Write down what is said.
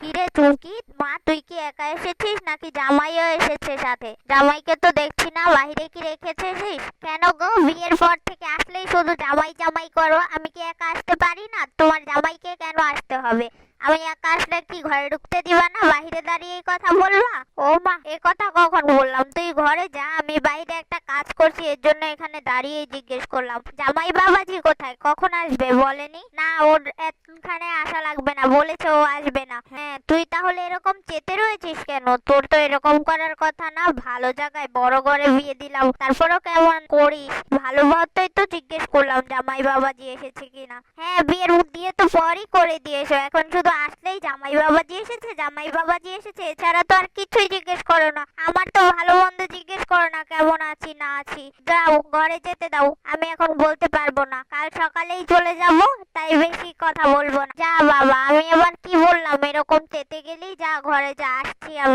কিরে চুমকি মা, তুই কি একা এসেছিস নাকি জামাইও এসেছে সাথে? জামাইকে তো দেখছি না, বাইরে কি রেখেছিস? কেন গো? বিয়ের পর থেকে আসলেই শুধু জামাই জামাই করো। আমি কি একা আসতে পারি না? তোমার জামাইকে কেন আসতে হবে? আমি একা আসলে কি ঘরে ঢুকতে দিবা না? বাইরে দাঁড়িয়ে এই কথা বলবা? ও মা, এ কথা কখন বললাম? তুই ঘরে যা, আমি বাইরে কাজ করছি, এর জন্য এখানে দাঁড়িয়ে জিজ্ঞেস করলাম, জামাই বাবাজি কোথায়? কখন আসবে? বলেনি। না, ওর এখানে আসা লাগবে না। বলেছে, ও আসবে না। হ্যাঁ তুই তাহলে এরকম চেতে রয়েছিস কেন? তোর তো এরকম করার কথা না। ভালো জায়গায় বড় ঘরে বিয়ে দিলাম। তারপরেও কেমন করিস? ভালো মতোই তো জিজ্ঞেস করলাম, জামাই বাবাজি এসেছে কিনা হ্যাঁ বিয়ের দিয়ে তো পরই করে দিয়েছ। এখন শুধু আসলেই জামাই বাবাজি এসেছে? জামাই বাবাজি এসেছে? এছাড়া তো আর কিছুই জিজ্ঞেস করো না। আমার তো ভালো মন্দ কেমন আছি, না আছি? যাও, ঘরে যেতে দাও, আমি এখন বলতে পারব না। কাল সকালেই চলে যাব, তাই বেশি কথা বলব না। যা বাবা, আমি আবার কি বললাম? এরকম চেতে গেলেই যা, ঘরে যা, আসছি আমি।